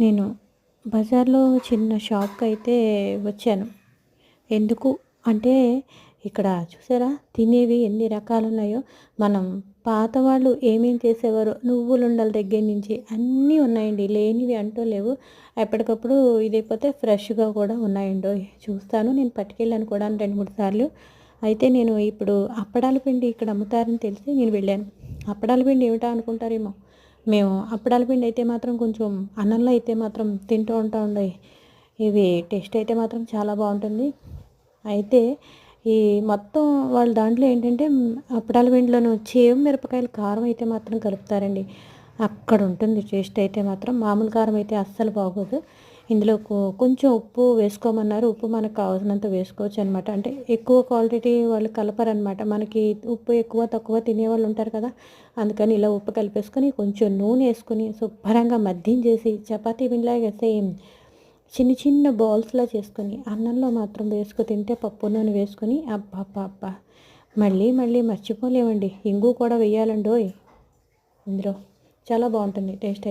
నేను బజార్లో చిన్న షాప్కి అయితే వచ్చాను. ఎందుకు? అంటే ఇక్కడ చూసారా? తినేవి ఎన్ని రకాలు ఉన్నాయో మనం పాత వాళ్ళు ఏమేమి చేసేవారు నువ్వులుండల దగ్గర నుంచి అన్నీ ఉన్నాయండి. లేనివి అంటూ లేవు. ఎప్పటికప్పుడు ఇదైపోతే ఫ్రెష్గా కూడా ఉన్నాయండి. చూస్తాను. నేను పట్టుకెళ్ళాను కూడా రెండు మూడు సార్లు. అయితే నేను ఇప్పుడు అప్పడాల పిండి ఇక్కడ అమ్ముతారని తెలిసి నేను వెళ్ళాను. అప్పడాల పిండి ఏమిటా అనుకుంటారేమో? మేము అప్పడాల పిండి అయితే మాత్రం కొంచెం అన్నంలో అయితే మాత్రం తింటూ ఉంటా ఉండే. ఇవి టేస్ట్ అయితే మాత్రం చాలా బాగుంటుంది. అయితే ఈ మొత్తం వాళ్ళ దాంట్లో ఏంటంటే అప్పడాల పిండిలోను చేయం మిరపకాయలు కారం అయితే మాత్రం కలుపుతారండి. అక్కడ ఉంటుంది టేస్ట్ అయితే మాత్రం మామూలు కారం అయితే అస్సలు బాగోదు. ఇందులో కొంచెం ఉప్పు వేసుకోమన్నారు. ఉప్పు మనకు కావాల్సినంత వేసుకోవచ్చు అనమాట అంటే ఎక్కువ క్వాలిటీ వాళ్ళు కలపరనమాట మనకి ఉప్పు ఎక్కువ తక్కువ తినేవాళ్ళు ఉంటారు కదా. అందుకని ఇలా ఉప్పు కలిపేసుకొని కొంచెం నూనె వేసుకొని శుభ్రంగా మద్యం చేసి చపాతీ పిండిలాగా సేమ్ చిన్న చిన్న బాల్స్లా చేసుకొని అన్నంలో మాత్రం వేసుకు తింటే పప్పు నూనె వేసుకొని అబ్బా అబ్బా మళ్ళీ మళ్ళీ మర్చిపోలేమండి. ఇంగు కూడా వేయాలండోయ్ ఇందులో చాలా బాగుంటుంది టేస్ట్ అయితే.